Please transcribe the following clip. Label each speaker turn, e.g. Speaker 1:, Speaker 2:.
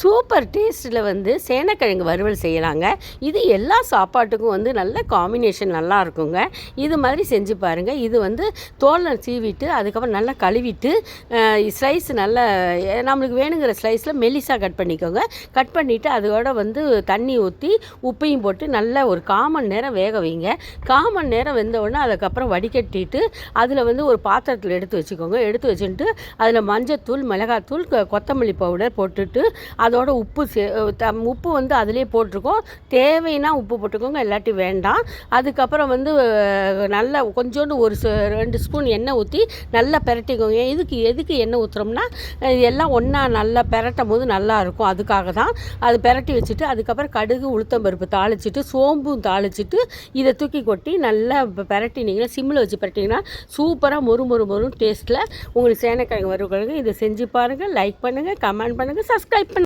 Speaker 1: Super டேஸ்ட்டில் வந்து சேனக்கிழங்கு வறுவல் செய்யலாங்க இது எல்லா சாப்பாட்டுக்கும் வந்து நல்ல காம்பினேஷன் நல்லா இருக்குங்க. இது மாதிரி செஞ்சு பாருங்கள் இது வந்து தோலை சீவிட்டு அதுக்கப்புறம் நல்லா கழுவிட்டு ஸ்லைஸ் நல்ல நம்மளுக்கு வேணுங்கிற ஸ்லைஸில் மெலிசாக கட் பண்ணிக்கோங்க. கட் பண்ணிவிட்டு அதோட வந்து தண்ணி ஊற்றி உப்பையும் போட்டு நல்லா ஒரு காமன் நேரம் வேக வைங்க. காமன் நேரம் வெந்த உடனே அதுக்கப்புறம் வடிகட்டிட்டு அதில் வந்து ஒரு பாத்திரத்தில் எடுத்து வச்சுக்கோங்க. எடுத்து வச்சுட்டு அதில் மஞ்சத்தூள் மிளகாத்தூள் கொத்தமல்லி பவுடர் போட்டுட்டு அதோட உப்பு சே தம் உப்பு வந்து அதிலே போட்டிருக்கோம். தேவைன்னா உப்பு போட்டுக்கோங்க இல்லாட்டி வேண்டாம். அதுக்கப்புறம் வந்து நல்லா கொஞ்சோண்டு ஒரு ச- ரெண்டு ஸ்பூன் எண்ணெய் ஊற்றி நல்லா பெரட்டிக்கோங்க. இதுக்கு எதுக்கு எண்ணெய் ஊற்றுறோம்னா எல்லாம் ஒன்றா நல்லா பெரட்டும் போது நல்லா இருக்கும். அதுக்காக தான் அது பெரட்டி வச்சுட்டு அதுக்கப்புறம் கடுகு உளுத்தம்பருப்பு தாளிச்சிட்டு சோம்பும் தாளிச்சிட்டு இதை தூக்கி கொட்டி நல்லா பெ- பெரட்டினீங்கன்னா சிம்மில் வச்சு பெரட்டிங்கன்னா சூப்பராக மொறு மொறு மொறு டேஸ்ட்டில் உங்களுக்கு சேனக்கிழங்கு வறுவலுக்கு இதை செஞ்சு பாருங்கள் லைக் பண்ணுங்கள் கமெண்ட் பண்ணுங்கள் சப்ஸ்கிரைப் பண்ணுங்கள்